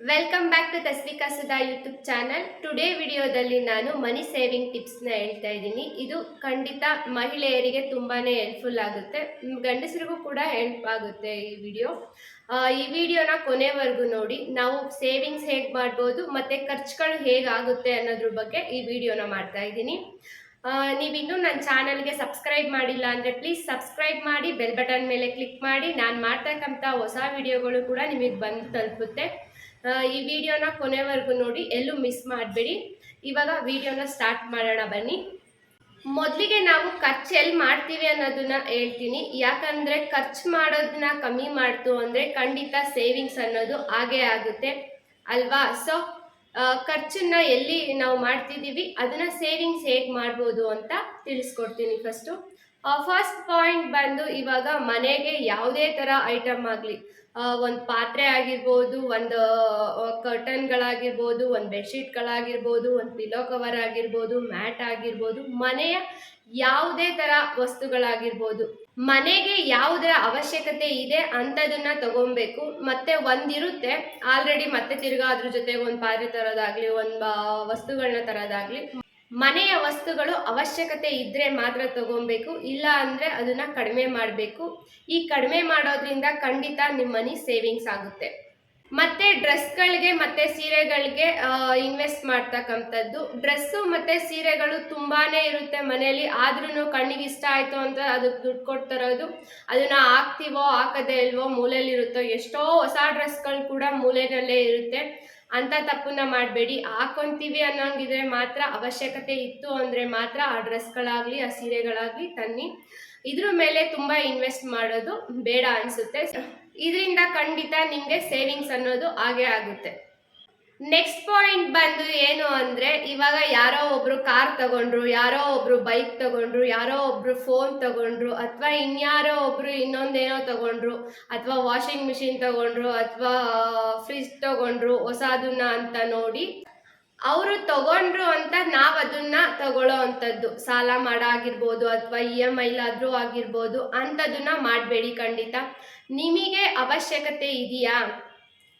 Welcome back to Tasvika Sudha YouTube channel today ವಿಡಿಯೋದಲ್ಲಿ ನಾನು ಮನಿ saving ಟಿಪ್ಸ್ನ ಹೇಳ್ತಾ ಇದ್ದೀನಿ. ಇದು ಖಂಡಿತ ಮಹಿಳೆಯರಿಗೆ ತುಂಬಾ ಹೆಲ್ಪ್ಫುಲ್ ಆಗುತ್ತೆ. ಗಂಡಸರಿಗೂ ಕೂಡ ಹೆಲ್ಪ್ ಆಗುತ್ತೆ ಈ ವಿಡಿಯೋ ಈ ವಿಡಿಯೋನ ಕೊನೆವರೆಗೂ ನೋಡಿ. ನಾವು ಸೇವಿಂಗ್ಸ್ ಹೇಗೆ ಮಾಡ್ಬೋದು, ಮತ್ತು ಖರ್ಚುಗಳು ಹೇಗಾಗುತ್ತೆ ಅನ್ನೋದ್ರ ಬಗ್ಗೆ ಈ ವಿಡಿಯೋನ ಮಾಡ್ತಾ ಇದ್ದೀನಿ. ನೀವಿನ್ನೂ ನನ್ನ ಚಾನಲ್ಗೆ ಸಬ್ಸ್ಕ್ರೈಬ್ ಮಾಡಿಲ್ಲ ಅಂದರೆ ಪ್ಲೀಸ್ ಸಬ್ಸ್ಕ್ರೈಬ್ ಮಾಡಿ ಬೆಲ್ ಬಟನ್ ಮೇಲೆ ಕ್ಲಿಕ್ ಮಾಡಿ. ನಾನು ಮಾಡ್ತಕ್ಕಂಥ ಹೊಸ ವಿಡಿಯೋಗಳು ಕೂಡ ನಿಮಗೆ ಬಂದು ತಲುಪುತ್ತೆ. ಈ ವಿಡಿಯೋನ ಕೊನೆವರೆಗೂ ನೋಡಿ, ಎಲ್ಲೂ ಮಿಸ್ ಮಾಡಬೇಡಿ. ಇವಾಗ ವಿಡಿಯೋನ ಸ್ಟಾರ್ಟ್ ಮಾಡೋಣ ಬನ್ನಿ. ಮೊದಲಿಗೆ ನಾವು ಖರ್ಚು ಎಲ್ಲಿ ಮಾಡ್ತೀವಿ ಅನ್ನೋದನ್ನ ಹೇಳ್ತೀನಿ. ಯಾಕಂದರೆ ಖರ್ಚು ಮಾಡೋದನ್ನ ಕಮ್ಮಿ ಮಾಡ್ತು ಅಂದರೆ ಖಂಡಿತ ಸೇವಿಂಗ್ಸ್ ಅನ್ನೋದು ಹಾಗೇ ಆಗುತ್ತೆ. ಅಲ್ವಾ? ಸೊ ಖರ್ಚನ್ನ ಎಲ್ಲಿ ನಾವು ಮಾಡ್ತಿದ್ದೀವಿ, ಅದನ್ನ ಸೇವಿಂಗ್ಸ್ ಹೇಗೆ ಮಾಡ್ಬೋದು ಅಂತ ತಿಳಿಸ್ಕೊಡ್ತೀನಿ ಫಸ್ಟು ಫಸ್ಟ್ ಪಾಯಿಂಟ್ ಬಂದು ಇವಾಗ ಮನೆಗೆ ಯಾವುದೇ ಥರ ಐಟಮ್ ಆಗಲಿ ಒಂದು ಪಾತ್ರೆ ಆಗಿರ್ಬೋದು, ಒಂದು ಕರ್ಟನ್ಗಳಾಗಿರ್ಬೋದು ಒಂದು ಬೆಡ್ಶೀಟ್ಗಳಾಗಿರ್ಬೋದು ಒಂದು ಪಿಲೋ ಕವರ್ ಆಗಿರ್ಬೋದು ಮ್ಯಾಟ್ ಆಗಿರ್ಬೋದು, ಮನೆಯ ಯಾವುದೇ ಥರ ವಸ್ತುಗಳಾಗಿರ್ಬೋದು. ಮನೆಗೆ ಯಾವುದರ ಅವಶ್ಯಕತೆ ಇದೆ ಅಂಥದನ್ನ ತಗೊಬೇಕು. ಮತ್ತೆ ಒಂದಿರುತ್ತೆ ಆಲ್ರೆಡಿ ಮತ್ತೆ ತಿರ್ಗಾ ಅದ್ರ ಜೊತೆಗೆ ಒಂದು ಪಾತ್ರೆ ತರೋದಾಗ್ಲಿ, ಒಂದು ವಸ್ತುಗಳನ್ನ ತರೋದಾಗ್ಲಿ. ಮನೆಯ ವಸ್ತುಗಳು ಅವಶ್ಯಕತೆ ಇದ್ರೆ ಮಾತ್ರ ತಗೊಬೇಕು ಇಲ್ಲ ಅಂದ್ರೆ ಅದನ್ನ ಕಡಿಮೆ ಮಾಡಬೇಕು. ಈ ಕಡಿಮೆ ಮಾಡೋದ್ರಿಂದ ಖಂಡಿತ ನಿಮ್ಮ ಮನಿ ಸೇವಿಂಗ್ಸ್ ಆಗುತ್ತೆ. ಮತ್ತೆ ಡ್ರೆಸ್ಗಳಿಗೆ ಮತ್ತೆ ಸೀರೆಗಳಿಗೆ ಇನ್ವೆಸ್ಟ್ ಮಾಡ್ತಕ್ಕಂಥದ್ದು. ಡ್ರೆಸ್ಸು ಮತ್ತೆ ಸೀರೆಗಳು ತುಂಬಾನೇ ಇರುತ್ತೆ ಮನೆಯಲ್ಲಿ. ಆದ್ರೂ ಕಣ್ಣಿಗೆ ಇಷ್ಟ ಆಯ್ತು ಅಂತ ಅದಕ್ಕೆ ದುಡ್ಡು ಕೊಡ್ತಾರೋದು. ಅದನ್ನ ಹಾಕ್ತೀವೋ, ಹಾಕದೇ ಇಲ್ವೋ, ಮೂಲೆಯಲ್ಲಿರುತ್ತೋ, ಎಷ್ಟೋ ಹೊಸ ಡ್ರೆಸ್ಗಳು ಕೂಡ ಮೂಲೆಯಲ್ಲೇ ಇರುತ್ತೆ. ಅಂತ ತಪ್ಪನ್ನ ಮಾಡಬೇಡಿ. ಹಾಕೊಂತೀವಿ ಅನ್ನೋಂಗಿದ್ರೆ ಮಾತ್ರ ಅವಶ್ಯಕತೆ ಇತ್ತು ಅಂದರೆ ಮಾತ್ರ ಆ ಡ್ರೆಸ್ಗಳಾಗಲಿ, ಆ ಸೀರೆಗಳಾಗಲಿ ತನ್ನಿ. ಇದ್ರ ಮೇಲೆ ತುಂಬ ಇನ್ವೆಸ್ಟ್ ಮಾಡೋದು ಬೇಡ ಅನಿಸುತ್ತೆ. ಇದರಿಂದ ಖಂಡಿತ ನಿಮಗೆ ಸೇವಿಂಗ್ಸ್ ಅನ್ನೋದು ಹಾಗೆ ಆಗುತ್ತೆ. ನೆಕ್ಸ್ಟ್ ಪಾಯಿಂಟ್ ಬಂದು ಏನು ಅಂದ್ರೆ, ಇವಾಗ ಯಾರೋ ಒಬ್ರು ಕಾರ್ ತಗೊಂಡ್ರು, ಯಾರೋ ಒಬ್ರು ಬೈಕ್ ತಗೊಂಡ್ರು, ಯಾರೋ ಒಬ್ರು ಫೋನ್ ತಗೊಂಡ್ರು, ಅಥವಾ ಇನ್ಯಾರೋ ಒಬ್ರು ಇನ್ನೊಂದೇನೋ ತಗೊಂಡ್ರು, ಅಥವಾ ವಾಷಿಂಗ್ ಮಿಷಿನ್ ತಗೊಂಡ್ರು, ಅಥವಾ ಫ್ರಿಜ್ ತಗೊಂಡ್ರು, ಹೊಸದನ್ನ ಅಂತ ನೋಡಿ, ಅವರು ತಗೊಂಡ್ರು ಅಂತ ನಾವು ಅದನ್ನ ತಗೊಳ್ಳೋ ಅಂಥದ್ದು. ಸಾಲ ಮಾಡಾಗಿರ್ಬೋದು, ಅಥವಾ ಇ ಎಂ ಐಲಾದರೂ ಆಗಿರ್ಬೋದು ಅಂಥದನ್ನ ಮಾಡಬೇಡಿ ಖಂಡಿತ. ನಿಮಗೆ ಅವಶ್ಯಕತೆ ಇದೆಯಾ?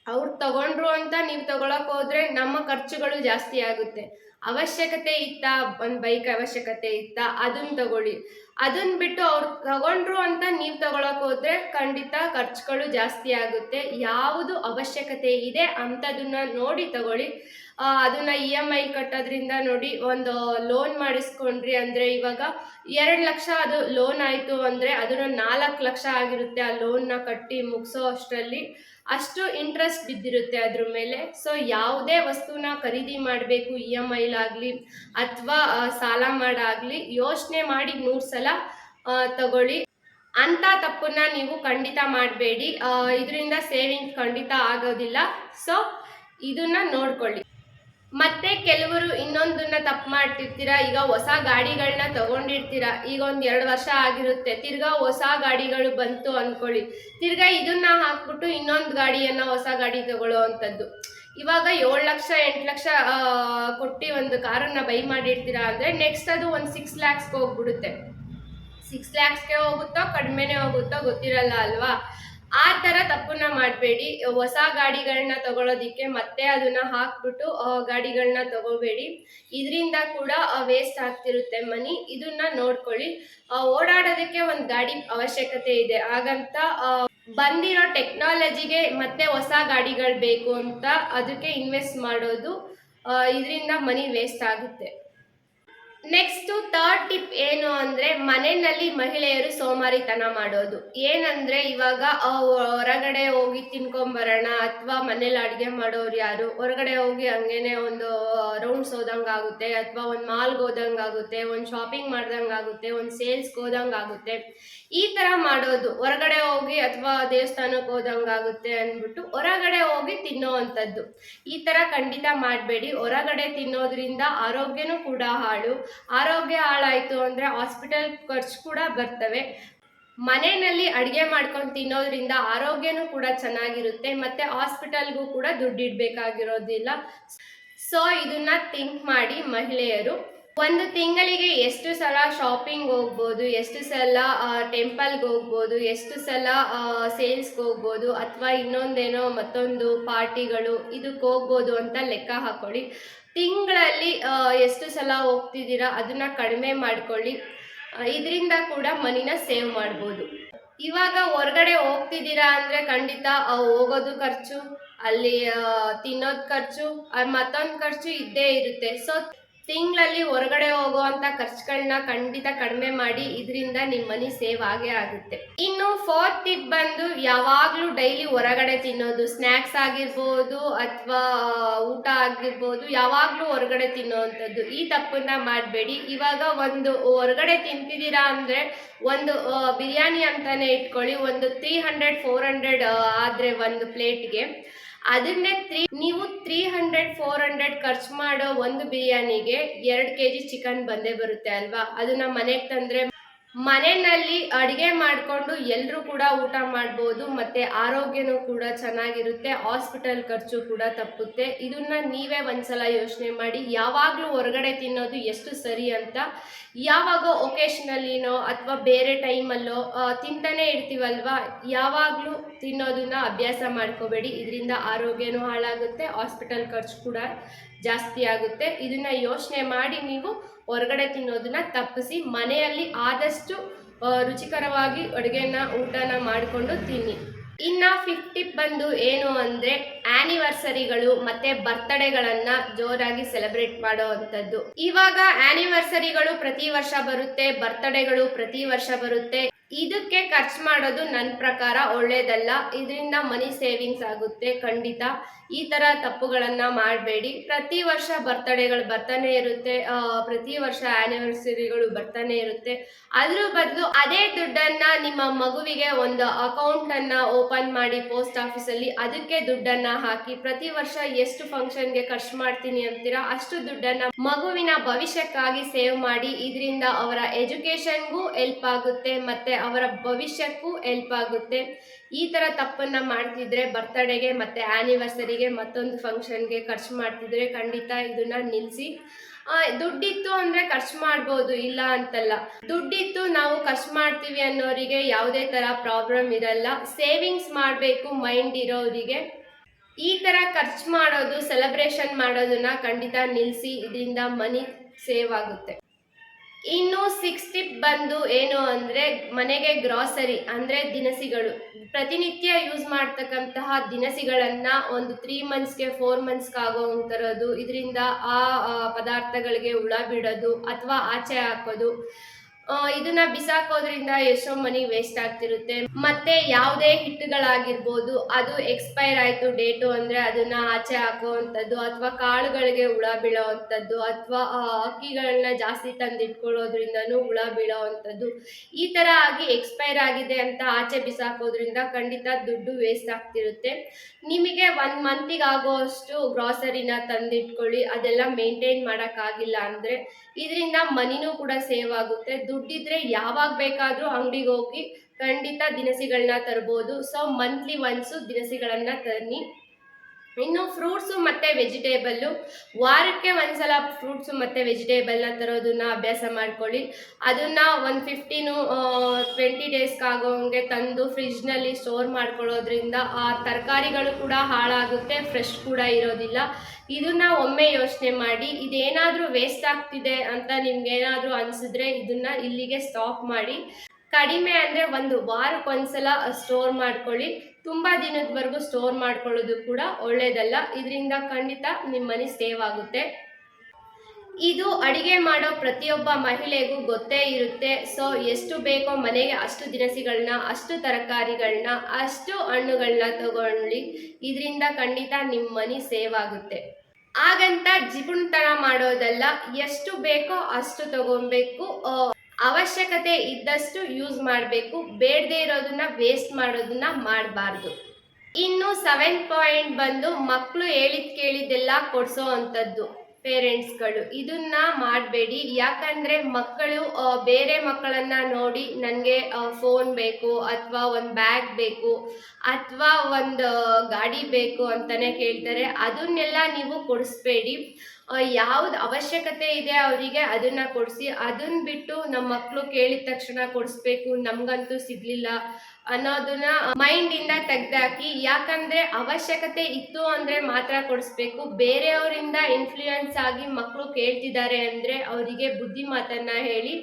ಅವ್ರು ತಗೊಂಡ್ರು ಅಂತ ನೀವು ತಗೊಳಕ್ ಹೋದ್ರೆ ನಮ್ಮ ಖರ್ಚುಗಳು ಜಾಸ್ತಿ ಆಗುತ್ತೆ. ಅವಶ್ಯಕತೆ ಇತ್ತಾ? ಒಂದು ಬೈಕ್ ಅವಶ್ಯಕತೆ ಇತ್ತಾ? ಅದನ್ನ ತಗೊಳ್ಳಿ. ಅದನ್ನ ಬಿಟ್ಟು ಅವ್ರು ತಗೊಂಡ್ರು ಅಂತ ನೀವು ತಗೊಳಕ್ ಹೋದ್ರೆ ಖಂಡಿತ ಖರ್ಚುಗಳು ಜಾಸ್ತಿ ಆಗುತ್ತೆ. ಯಾವುದು ಅವಶ್ಯಕತೆ ಇದೆ ಅಂಥದನ್ನ ನೋಡಿ ತಗೊಳ್ಳಿ. ಅದನ್ನ ಇ ಎಂ ಐ ಕಟ್ಟೋದ್ರಿಂದ ನೋಡಿ ಒಂದು ಲೋನ್ ಮಾಡಿಸ್ಕೊಂಡ್ರಿ ಅಂದರೆ ಇವಾಗ ಎರಡು ಲಕ್ಷ ಅದು ಲೋನ್ ಆಯಿತು ಅಂದರೆ ಅದನ್ನ ನಾಲ್ಕು ಲಕ್ಷ ಆಗಿರುತ್ತೆ ಆ ಲೋನ್ನ ಕಟ್ಟಿ ಮುಗಿಸೋ ಅಷ್ಟರಲ್ಲಿ ಅಷ್ಟು ಇಂಟ್ರೆಸ್ಟ್ ಬಿದ್ದಿರುತ್ತೆ ಅದ್ರ ಮೇಲೆ. ಸೊ ಯಾವುದೇ ವಸ್ತುನ ಖರೀದಿ ಮಾಡಬೇಕು ಇ ಎಂ ಐಲಾಗಲಿ ಅಥವಾ ಸಾಲ ಮಾಡಾಗಲಿ ಯೋಚನೆ ಮಾಡಿ ನೂರು ಸಲ ತಗೊಳ್ಳಿ. ಅಂಥ ತಪ್ಪನ್ನ ನೀವು ಖಂಡಿತ ಮಾಡಬೇಡಿ. ಇದರಿಂದ ಸೇವಿಂಗ್ ಖಂಡಿತ ಆಗೋದಿಲ್ಲ. ಸೊ ಇದನ್ನ ನೋಡ್ಕೊಳ್ಳಿ. ಮತ್ತೆ ಕೆಲವರು ಇನ್ನೊಂದನ್ನ ತಪ್ಪು ಮಾಡ್ತಿರ್ತೀರಾ? ಈಗ ಹೊಸ ಗಾಡಿಗಳನ್ನ ತಗೊಂಡಿರ್ತೀರಾ? ಈಗ ಒಂದ್ ಎರಡು ವರ್ಷ ಆಗಿರುತ್ತೆ. ತಿರ್ಗಾ ಹೊಸ ಗಾಡಿಗಳು ಬಂತು ಅನ್ಕೊಳ್ಳಿ. ತಿರ್ಗಾ ಇದನ್ನ ಹಾಕ್ಬಿಟ್ಟು ಇನ್ನೊಂದು ಗಾಡಿಯನ್ನ ಹೊಸ ಗಾಡಿ ತಗೊಳ್ಳೋ ಅಂಥದ್ದು. ಇವಾಗ ಏಳು ಲಕ್ಷ, ಎಂಟು ಲಕ್ಷ ಕೊಟ್ಟಿ ಕೊಟ್ಟು ಒಂದು ಕಾರನ್ನ ಬೈ ಮಾಡಿರ್ತೀರಾ ಅಂದ್ರೆ ನೆಕ್ಸ್ಟ್ ಅದು ಒಂದು ಸಿಕ್ಸ್ ಲ್ಯಾಕ್ಸ್ಗೆ ಹೋಗ್ಬಿಡುತ್ತೆ. ಸಿಕ್ಸ್ ಲ್ಯಾಕ್ಸ್ಗೆ ಹೋಗುತ್ತೋ, ಕಡಿಮೆನೇ ಹೋಗುತ್ತೋ ಗೊತ್ತಿರಲ್ಲ ಅಲ್ವಾ? ಆ ತರ ತಪ್ಪನ್ನ ಮಾಡಬೇಡಿ. ಹೊಸ ಗಾಡಿಗಳನ್ನ ತಗೊಳ್ಳೋದಿಕ್ಕೆ ಮತ್ತೆ ಅದನ್ನ ಹಾಕ್ಬಿಟ್ಟು ಗಾಡಿಗಳನ್ನ ತಗೋಬೇಡಿ. ಇದರಿಂದ ಕೂಡ ವೇಸ್ಟ್ ಆಗ್ತಿರುತ್ತೆ ಮನಿ. ಇದನ್ನ ನೋಡ್ಕೊಳ್ಳಿ. ಓಡಾಡೋದಕ್ಕೆ ಒಂದು ಗಾಡಿ ಅವಶ್ಯಕತೆ ಇದೆ. ಹಾಗಂತ ಬಂದಿರೋ ಟೆಕ್ನಾಲಜಿಗೆ ಮತ್ತೆ ಹೊಸ ಗಾಡಿಗಳು ಬೇಕು ಅಂತ ಅದಕ್ಕೆ ಇನ್ವೆಸ್ಟ್ ಮಾಡೋದು ಇದರಿಂದ ಮನಿ ವೇಸ್ಟ್ ಆಗುತ್ತೆ. ನೆಕ್ಸ್ಟು ಥರ್ಡ್ ಟಿಪ್ ಏನು ಅಂದರೆ ಮನೆಯಲ್ಲಿ ಮಹಿಳೆಯರು ಸೋಮಾರಿತನ ಮಾಡೋದು. ಏನಂದರೆ ಇವಾಗ ಹೊರಗಡೆ ಹೋಗಿ ತಿನ್ಕೊಂಬರೋಣ ಅಥವಾ ಮನೇಲಿ ಅಡುಗೆ ಮಾಡೋರು ಯಾರು, ಹೊರಗಡೆ ಹೋಗಿ ಹಂಗೇನೆ ಒಂದು ರೌಂಡ್ಸ್ ಹೋದಂಗೆ ಆಗುತ್ತೆ ಅಥವಾ ಒಂದು ಮಾಲ್ಗೆ ಹೋದಂಗೆ ಆಗುತ್ತೆ, ಒಂದು ಶಾಪಿಂಗ್ ಮಾಡ್ದಂಗೆ ಆಗುತ್ತೆ, ಒಂದು ಸೇಲ್ಸ್ಗೆ ಹೋದಂಗೆ ಆಗುತ್ತೆ. ಈ ಥರ ಮಾಡೋದು. ಹೊರಗಡೆ ಹೋಗಿ ಅಥವಾ ದೇವಸ್ಥಾನಕ್ಕೆ ಹೋದಂಗೆ ಆಗುತ್ತೆ ಅಂದ್ಬಿಟ್ಟು ಹೊರಗಡೆ ಹೋಗಿ ತಿನ್ನೋ ಅಂಥದ್ದು. ಈ ಥರ ಖಂಡಿತ ಮಾಡಬೇಡಿ. ಹೊರಗಡೆ ತಿನ್ನೋದ್ರಿಂದ ಆರೋಗ್ಯನೂ ಕೂಡ ಹಾಳು. ಆರೋಗ್ಯ ಹಾಳಾಯಿತು ಅಂದರೆ ಹಾಸ್ಪಿಟಲ್ ಖರ್ಚು ಕೂಡ ಬರ್ತವೆ. ಮನೆಯಲ್ಲಿ ಅಡುಗೆ ಮಾಡ್ಕೊಂಡು ತಿನ್ನೋದ್ರಿಂದ ಆರೋಗ್ಯನೂ ಕೂಡ ಚೆನ್ನಾಗಿರುತ್ತೆ, ಮತ್ತು ಹಾಸ್ಪಿಟಲ್ಗೂ ಕೂಡ ದುಡ್ಡಿಡಬೇಕಾಗಿರೋದಿಲ್ಲ ಸೊ ಇದನ್ನ ಥಿಂಕ್ ಮಾಡಿ ಮಹಿಳೆಯರು, ಒಂದು ತಿಂಗಳಿಗೆ ಎಷ್ಟು ಸಲ ಶಾಪಿಂಗ್ ಹೋಗ್ಬೋದು, ಎಷ್ಟು ಸಲ ಟೆಂಪಲ್ಗೆ ಹೋಗ್ಬೋದು, ಎಷ್ಟು ಸಲ ಸೇಲ್ಸ್ಗೆ ಹೋಗ್ಬೋದು, ಅಥವಾ ಇನ್ನೊಂದೇನೋ ಮತ್ತೊಂದು ಪಾರ್ಟಿಗಳು ಇದಕ್ಕೆ ಹೋಗ್ಬೋದು ಅಂತ ಲೆಕ್ಕ ಹಾಕೊಳ್ಳಿ. ತಿಂಗಳಲ್ಲಿ ಎಷ್ಟು ಸಲ ಹೋಗ್ತಿದ್ದೀರಾ? ಅದನ್ನ ಕಡಿಮೆ ಮಾಡ್ಕೊಳ್ಳಿ. ಇದರಿಂದ ಕೂಡ ಮನಿನ ಸೇವ್ ಮಾಡ್ಬೋದು. ಇವಾಗ ಹೊರಗಡೆ ಹೋಗ್ತಿದ್ದೀರಾ ಅಂದ್ರೆ ಖಂಡಿತ ಹೋಗೋದು ಖರ್ಚು, ಅಲ್ಲಿ ತಿನ್ನೋದು ಖರ್ಚು ಮತ್ತೊಂದು ಖರ್ಚು ಇದ್ದೇ ಇರುತ್ತೆ. ಸೊ ತಿಂಗಳಲ್ಲಿ ಹೊರಗಡೆ ಹೋಗುವಂತ ಖರ್ಚುಗಳನ್ನ ಖಂಡಿತ ಕಡಿಮೆ ಮಾಡಿ ಇದರಿಂದ ನಿಮ್ಮ ಮನಿ ಸೇವ್ ಆಗೇ ಆಗುತ್ತೆ. ಇನ್ನು ಫೋರ್ತ್ ಟಿಪ್ ಬಂದು ಯಾವಾಗ್ಲೂ ಡೈಲಿ ಹೊರಗಡೆ ತಿನ್ನೋದು. ಸ್ನ್ಯಾಕ್ಸ್ ಆಗಿರ್ಬೋದು ಅಥವಾ ಊಟ ಆಗಿರ್ಬೋದು ಯಾವಾಗ್ಲೂ ಹೊರಗಡೆ ತಿನ್ನೋವಂಥದ್ದು. ಈ ತಪ್ಪನ್ನ ಮಾಡಬೇಡಿ. ಇವಾಗ ಒಂದು ಹೊರಗಡೆ ತಿಂತಿದ್ದೀರಾ ಅಂದ್ರೆ ಒಂದು ಬಿರಿಯಾನಿ ಅಂತಾನೆ ಇಟ್ಕೊಳ್ಳಿ. ಒಂದು ತ್ರೀ ಹಂಡ್ರೆಡ್ ಫೋರ್ ಹಂಡ್ರೆಡ್ ಆದ್ರೆ ಒಂದು ಪ್ಲೇಟ್ಗೆ ಅದನ್ನೇ ತ್ರೀ, ನೀವು ತ್ರೀ ಹಂಡ್ರೆಡ್, ಫೋರ್ ಹಂಡ್ರೆಡ್ ಖರ್ಚು ಮಾಡೋ ಒಂದು ಬಿರಿಯಾನಿಗೆ ಎರಡು ಕೆ ಜಿ ಚಿಕನ್ ಬಂದೇ ಬರುತ್ತೆ ಅಲ್ವಾ? ಅದನ್ನ ಮನೆಗೆ ತಂದ್ರೆ ಮನೆಯಲ್ಲಿ ಅಡುಗೆ ಮಾಡಿಕೊಂಡು ಎಲ್ಲರೂ ಕೂಡ ಊಟ ಮಾಡ್ಬೋದು, ಮತ್ತು ಆರೋಗ್ಯನೂ ಕೂಡ ಚೆನ್ನಾಗಿರುತ್ತೆ, ಹಾಸ್ಪಿಟಲ್ ಖರ್ಚು ಕೂಡ ತಪ್ಪುತ್ತೆ. ಇದನ್ನ ನೀವೇ ಒಂದ್ಸಲ ಯೋಚನೆ ಮಾಡಿ, ಯಾವಾಗಲೂ ಹೊರಗಡೆ ತಿನ್ನೋದು ಎಷ್ಟು ಸರಿ ಅಂತ. ಯಾವಾಗ ಒಕೇಶನಲ್ಲಿನೋ ಅಥವಾ ಬೇರೆ ಟೈಮಲ್ಲೋ ತಿಂತಾನೆ ಇರ್ತೀವಲ್ವಾ, ಯಾವಾಗಲೂ ತಿನ್ನೋದನ್ನ ಅಭ್ಯಾಸ ಮಾಡ್ಕೋಬೇಡಿ. ಇದರಿಂದ ಆರೋಗ್ಯನೂ ಹಾಳಾಗುತ್ತೆ, ಹಾಸ್ಪಿಟಲ್ ಖರ್ಚು ಕೂಡ ಜಾಸ್ತಿ ಆಗುತ್ತೆ. ಇದನ್ನ ಯೋಚನೆ ಮಾಡಿ ನೀವು ಹೊರಗಡೆ ತಿನ್ನೋದನ್ನ ತಪ್ಪಿಸಿ, ಮನೆಯಲ್ಲಿ ಆದಷ್ಟು ರುಚಿಕರವಾಗಿ ಅಡುಗೆನ ಊಟನ ಮಾಡಿಕೊಂಡು ತಿನ್ನಿ. ಇನ್ನ ಫಿಫ್ತ್ ಟಿಪ್ ಬಂದು ಏನು ಅಂದ್ರೆ ಆನಿವರ್ಸರಿಗಳು ಮತ್ತೆ ಬರ್ತ್ಡೇಗಳನ್ನ ಜೋರಾಗಿ ಸೆಲೆಬ್ರೇಟ್ ಮಾಡೋ ಅಂಥದ್ದು. ಇವಾಗ ಆನಿವರ್ಸರಿಗಳು ಪ್ರತಿ ವರ್ಷ ಬರುತ್ತೆ ಬರ್ತ್ಡೇಗಳು ಪ್ರತಿ ವರ್ಷ ಬರುತ್ತೆ. ಇದಕ್ಕೆ ಖರ್ಚು ಮಾಡೋದು ನನ್ನ ಪ್ರಕಾರ ಒಳ್ಳೇದಲ್ಲ. ಇದರಿಂದ ಮನಿ ಸೇವಿಂಗ್ಸ್ ಆಗುತ್ತೆ, ಖಂಡಿತ. ಈ ಥರ ತಪ್ಪುಗಳನ್ನು ಮಾಡಬೇಡಿ. ಪ್ರತಿ ವರ್ಷ ಬರ್ತಡೇಗಳು ಬರ್ತಾನೆ ಇರುತ್ತೆ ಪ್ರತಿ ವರ್ಷ ಆ್ಯನಿವರ್ಸರಿಗಳು ಬರ್ತಾನೆ ಇರುತ್ತೆ. ಅದ್ರ ಬದಲು ಅದೇ ದುಡ್ಡನ್ನು ನಿಮ್ಮ ಮಗುವಿಗೆ ಒಂದು ಅಕೌಂಟನ್ನು ಓಪನ್ ಮಾಡಿ ಪೋಸ್ಟ್ ಆಫೀಸಲ್ಲಿ ಅದಕ್ಕೆ ದುಡ್ಡನ್ನು ಹಾಕಿ ಪ್ರತಿ ವರ್ಷ ಎಷ್ಟು ಫಂಕ್ಷನ್ಗೆ ಖರ್ಚು ಮಾಡ್ತೀನಿ ಅಂತೀರಾ ಅಷ್ಟು ದುಡ್ಡನ್ನು ಮಗುವಿನ ಭವಿಷ್ಯಕ್ಕಾಗಿ ಸೇವ್ ಮಾಡಿ, ಇದರಿಂದ ಅವರ ಎಜುಕೇಷನ್ಗೂ ಹೆಲ್ಪ್ ಆಗುತ್ತೆ, ಮತ್ತೆ ಅವರ ಭವಿಷ್ಯಕ್ಕೂ ಹೆಲ್ಪ್ ಆಗುತ್ತೆ. ಈ ತರ ತಪ್ಪನ್ನ ಮಾಡ್ತಿದ್ರೆ ಬರ್ತಡೆಗೆ ಮತ್ತೆ ಆ್ಯನಿವರ್ಸರಿಗೆ ಮತ್ತೊಂದು ಫಂಕ್ಷನ್ಗೆ ಖರ್ಚು ಮಾಡ್ತಿದ್ರೆ ಖಂಡಿತ ಇದನ್ನ ನಿಲ್ಲಿಸಿ ದುಡ್ಡಿತ್ತು ಅಂದ್ರೆ ಖರ್ಚು ಮಾಡ್ಬೋದು, ಇಲ್ಲ ಅಂತಲ್ಲ. ದುಡ್ಡಿತ್ತು ನಾವು ಖರ್ಚು ಮಾಡ್ತೀವಿ ಅನ್ನೋರಿಗೆ ಯಾವುದೇ ತರ ಪ್ರಾಬ್ಲಮ್ ಇರಲ್ಲ. ಸೇವಿಂಗ್ಸ್ ಮಾಡಬೇಕು ಮೈಂಡ್ ಇರೋರಿಗೆ. ಈ ತರ ಖರ್ಚು ಮಾಡೋದು ಸೆಲೆಬ್ರೇಷನ್ ಮಾಡೋದನ್ನ ಖಂಡಿತ ನಿಲ್ಲಿಸಿ ಇದರಿಂದ ಮನಿ ಸೇವ್ ಆಗುತ್ತೆ. ಇನ್ನು ಸಿಕ್ಸ್ ಟಿಪ್ ಬಂದು ಏನು ಅಂದರೆ ಮನೆಗೆ ಗ್ರಾಸರಿ ಅಂದರೆ ದಿನಸಿಗಳು. ಪ್ರತಿನಿತ್ಯ ಯೂಸ್ ಮಾಡ್ತಕ್ಕಂತಹ ದಿನಸಿಗಳನ್ನು ಒಂದು ತ್ರೀ ಮಂತ್ಸ್ಗೆ ಫೋರ್ ಮಂತ್ಸ್ಗೆ ಆಗೋ ತರೋದು ಇದರಿಂದ ಆ ಪದಾರ್ಥಗಳಿಗೆ ಹುಳ ಬಿಡೋದು ಅಥವಾ ಆಚೆ ಹಾಕೋದು. ಇದನ್ನ ಬಿಸಾಕೋದ್ರಿಂದ ಎಷ್ಟೋ ಮನಿ ವೇಸ್ಟ್ ಆಗ್ತಿರುತ್ತೆ. ಮತ್ತೆ ಯಾವುದೇ ಹಿಟ್ಟುಗಳಾಗಿರ್ಬೋದು, ಅದು ಎಕ್ಸ್ಪೈರ್ ಆಯ್ತು ಡೇಟು ಅಂದ್ರೆ ಅದನ್ನ ಆಚೆ ಹಾಕುವಂಥದ್ದು ಅಥವಾ ಕಾಳುಗಳಿಗೆ ಹುಳ ಬೀಳೋವಂಥದ್ದು ಅಥವಾ ಅಕ್ಕಿಗಳನ್ನ ಜಾಸ್ತಿ ತಂದಿಟ್ಕೊಳ್ಳೋದ್ರಿಂದನೂ ಹುಳ ಬೀಳೋವಂಥದ್ದು. ಈ ತರ ಆಗಿ ಎಕ್ಸ್ಪೈರ್ ಆಗಿದೆ ಅಂತ ಆಚೆ ಬಿಸಾಕೋದ್ರಿಂದ ಖಂಡಿತ ದುಡ್ಡು ವೇಸ್ಟ್ ಆಗ್ತಿರುತ್ತೆ. ನಿಮಗೆ ಒನ್ ಮಂತಿಗೆ ಆಗೋಷ್ಟು ಗ್ರಾಸರಿನ ತಂದಿಟ್ಕೊಳ್ಳಿ, ಅದೆಲ್ಲ ಮೇಂಟೈನ್ ಮಾಡೋಕ್ಕಾಗಿಲ್ಲ ಅಂದರೆ ಇದರಿಂದ ಮನಿನೂ ಕೂಡ ಸೇವ್ ಆಗುತ್ತೆ. ದುಡ್ಡಿದ್ರೆ ಯಾವಾಗ ಬೇಕಾದರೂ ಅಂಗಡಿಗೆ ಹೋಗಿ ಖಂಡಿತ ದಿನಸಿಗಳನ್ನ ತರ್ಬೋದು. ಸೊ ಮಂತ್ಲಿ ಒನ್ಸು ದಿನಸಿಗಳನ್ನ ತನ್ನಿ ಇನ್ನು ಫ್ರೂಟ್ಸು ಮತ್ತು ವೆಜಿಟೇಬಲ್ಲು ವಾರಕ್ಕೆ ಒಂದ್ಸಲ ಫ್ರೂಟ್ಸು ಮತ್ತು ವೆಜಿಟೇಬಲ್ನ ತರೋದನ್ನ ಅಭ್ಯಾಸ ಮಾಡ್ಕೊಳ್ಳಿ. ಅದನ್ನ ಒಂದು ಫಿಫ್ಟೀನು ಟ್ವೆಂಟಿ ಡೇಸ್ಗೆ ಆಗೋಂಗೆ ತಂದು ಫ್ರಿಜ್ನಲ್ಲಿ ಸ್ಟೋರ್ ಮಾಡ್ಕೊಳ್ಳೋದ್ರಿಂದ ಆ ತರಕಾರಿಗಳು ಕೂಡ ಹಾಳಾಗುತ್ತೆ ಫ್ರೆಶ್ ಕೂಡ ಇರೋದಿಲ್ಲ. ಇದನ್ನ ಒಮ್ಮೆ ಯೋಚನೆ ಮಾಡಿ, ಇದೇನಾದರೂ ವೇಸ್ಟ್ ಆಗ್ತಿದೆ ಅಂತ ನಿಮ್ಗೆ ಏನಾದರೂ ಅನಿಸಿದ್ರೆ ಇದನ್ನ ಇಲ್ಲಿಗೆ ಸ್ಟಾಪ್ ಮಾಡಿ. ಕಡಿಮೆ ಅಂದರೆ ಒಂದು ವಾರಕ್ಕೊಂದ್ಸಲ ಸ್ಟೋರ್ ಮಾಡ್ಕೊಳ್ಳಿ. ತುಂಬ ದಿನದವರೆಗೂ ಸ್ಟೋರ್ ಮಾಡ್ಕೊಳ್ಳೋದು ಕೂಡ ಒಳ್ಳೇದಲ್ಲ. ಇದರಿಂದ ಖಂಡಿತ ನಿಮ್ಮ ಮನಿ ಸೇವ್ ಆಗುತ್ತೆ. ಇದು ಅಡಿಗೆ ಮಾಡೋ ಪ್ರತಿಯೊಬ್ಬ ಮಹಿಳೆಗೂ ಗೊತ್ತೇ ಇರುತ್ತೆ. ಸೊ, ಎಷ್ಟು ಬೇಕೋ ಮನೆಗೆ ಅಷ್ಟು ದಿನಸಿಗಳನ್ನ ಅಷ್ಟು ತರಕಾರಿಗಳನ್ನ ಅಷ್ಟು ಹಣ್ಣುಗಳನ್ನ ತಗೊಳ್ಳಿ. ಇದರಿಂದ ಖಂಡಿತ ನಿಮ್ಮ ಮನಿ ಸೇವ್ ಆಗುತ್ತೆ. ಹಾಗಂತ ಜಿಪುಣತನ ಮಾಡೋದಲ್ಲ, ಎಷ್ಟು ಬೇಕೋ ಅಷ್ಟು ತಗೊಬೇಕು ಅವಶ್ಯಕತೆ ಇದ್ದಷ್ಟು ಯೂಸ್ ಮಾಡಬೇಕು. ಬೇಡದೇ ಇರೋದನ್ನ ವೇಸ್ಟ್ ಮಾಡೋದನ್ನ ಮಾಡಬಾರ್ದು. ಇನ್ನು ಸೆವೆನ್ ಪಾಯಿಂಟ್ ಬಂದು ಮಕ್ಕಳು ಹೇಳಿದ್ ಕೇಳಿದ್ದೆಲ್ಲ ಕೊಡಿಸೋ ಅಂಥದ್ದು ಪೇರೆಂಟ್ಸ್ಗಳು ಇದನ್ನ ಮಾಡಬೇಡಿ. ಯಾಕಂದ್ರೆ ಮಕ್ಕಳು ಬೇರೆ ಮಕ್ಕಳನ್ನ ನೋಡಿ ನನಗೆ ಫೋನ್ ಬೇಕು ಅಥವಾ ಒಂದು ಬ್ಯಾಗ್ ಬೇಕು. ಅಥವಾ ಒಂದು ಗಾಡಿ ಬೇಕು ಅಂತಾನೆ ಕೇಳ್ತಾರೆ. ಅದನ್ನೆಲ್ಲ ನೀವು ಕೊಡಿಸ್ಬೇಡಿ. ಯಾವ್ದು ಅವಶ್ಯಕತೆ ಇದೆ ಅವರಿಗೆ ಅದನ್ನ ಕೊಡಿಸಿ. ಅದನ್ನ ಬಿಟ್ಟು ನಮ್ಮ ಮಕ್ಕಳು ಕೇಳಿದ ತಕ್ಷಣ ಕೊಡಿಸ್ಬೇಕು. ನಮ್ಗಂತೂ ಸಿಗ್ಲಿಲ್ಲ ಅನ್ನೋದನ್ನ ಮೈಂಡ್ ಇಂದ ತೆಗ್ದಾಕಿ. ಯಾಕಂದ್ರೆ ಅವಶ್ಯಕತೆ ಇತ್ತು ಅಂದ್ರೆ ಮಾತ್ರ ಕೊಡಿಸ್ಬೇಕು. ಬೇರೆಯವರಿಂದ ಇನ್ಫ್ಲೂಯೆನ್ಸ್ ಆಗಿ ಮಕ್ಕಳು ಕೇಳ್ತಿದ್ದಾರೆ ಅಂದ್ರೆ ಅವರಿಗೆ ಬುದ್ಧಿ ಮಾತನ್ನ ಹೇಳಿ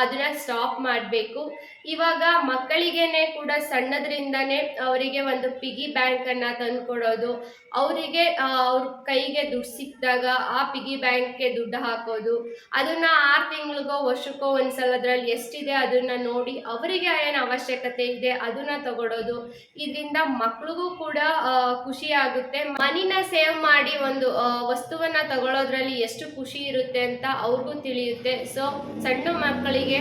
ಅದನ್ನ ಸ್ಟಾಪ್ ಮಾಡಬೇಕು. ಇವಾಗ ಮಕ್ಕಳಿಗೇನೆ ಕೂಡ ಸಣ್ಣದ್ರಿಂದನೇ ಅವರಿಗೆ ಒಂದು ಪಿಗಿ ಬ್ಯಾಂಕ್ ಅನ್ನ ತಂದ್ಕೊಡೋದು. ಅವರಿಗೆ ಅವ್ರ ಕೈಗೆ ದುಡ್ಡು ಸಿಕ್ಕಿದಾಗ ಆ ಪಿಗಿ ಬ್ಯಾಂಕ್ಗೆ ದುಡ್ಡು ಹಾಕೋದು. ಅದನ್ನ ಆರು ತಿಂಗಳಿಗೋ ವರ್ಷಕ್ಕೋ ಒಂದ್ಸಲ ಅದರಲ್ಲಿ ಎಷ್ಟಿದೆ ಅದನ್ನ ನೋಡಿ ಅವರಿಗೆ ಏನು ಅವಶ್ಯಕತೆ ಇದೆ ಅದನ್ನ ತಗೊಳ್ಳೋದು ಇದರಿಂದ ಮಕ್ಳಿಗೂ ಕೂಡ ಖುಷಿ ಆಗುತ್ತೆ. ಮನಿನ ಸೇವ್ ಮಾಡಿ ಒಂದು ವಸ್ತುವನ್ನ ತಗೊಳ್ಳೋದ್ರಲ್ಲಿ ಎಷ್ಟು ಖುಷಿ ಇರುತ್ತೆ ಅಂತ ಅವ್ರಿಗೂ ತಿಳಿಯುತ್ತೆ. ಸೊ, ಸಣ್ಣ ಮಕ್ಕಳಿಗೆ